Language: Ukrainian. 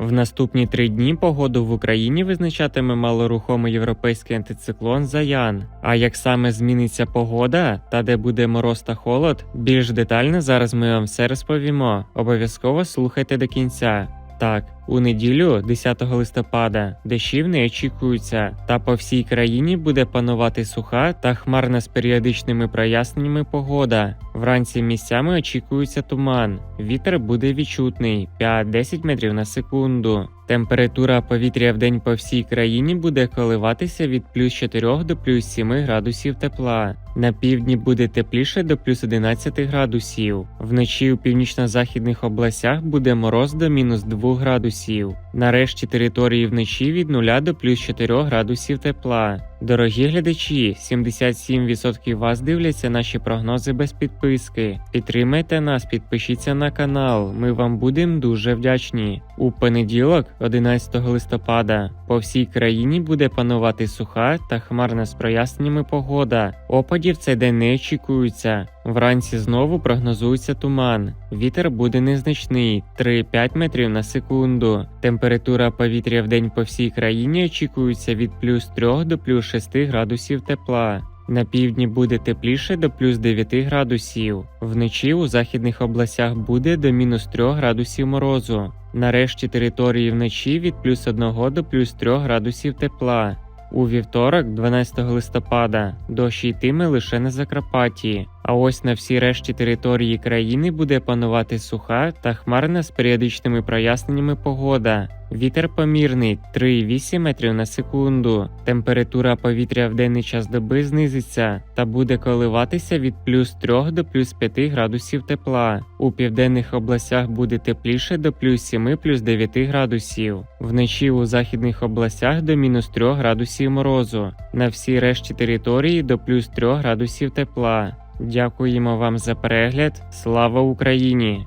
В наступні три дні погоду в Україні визначатиме малорухомий європейський антициклон Заян. А як саме зміниться погода та де буде мороз та холод, більш детально зараз ми вам все розповімо. Обов'язково слухайте до кінця. Так, у неділю, 10 листопада, дощів не очікуються, та по всій країні буде панувати суха та хмарна з періодичними проясненнями погода. Вранці місцями очікується туман. Вітер буде відчутний 5-10 метрів на секунду. Температура повітря в день по всій країні буде коливатися від плюс 4 до плюс 7 градусів тепла. На півдні буде тепліше до плюс 11 градусів. Вночі у північно-західних областях буде мороз до мінус 2 градусів. Нарешті території вночі від 0 до плюс 4 градусів тепла. Дорогі глядачі, 77% вас дивляться наші прогнози без підписки. Підтримайте нас, підпишіться на канал. Ми вам будемо дуже вдячні. У понеділок, 11 листопада, по всій країні буде панувати суха та хмарна з проясненнями погода. Опадів цей день не очікується. Вранці знову прогнозується туман. Вітер буде незначний 3-5 метрів на секунду. Температура повітря в день по всій країні очікується від плюс 3 до плюс 6 градусів тепла. На півдні буде тепліше до плюс 9 градусів. Вночі у західних областях буде до мінус 3 градусів морозу. Нарешті території вночі від плюс 1 до плюс 3 градусів тепла. У вівторок, 12 листопада, дощ йтиме лише на Закарпатті, а ось на всій решті території країни буде панувати суха та хмарна з періодичними проясненнями погода. Вітер помірний 3,8 метрів на секунду. Температура повітря в денний час доби знизиться та буде коливатися від плюс 3 до плюс 5 градусів тепла. У південних областях буде тепліше до плюс 7 плюс 9 градусів. Вночі у західних областях до мінус 3 градусів морозу. На всій решті території до плюс 3 градусів тепла. Дякуємо вам за перегляд. Слава Україні!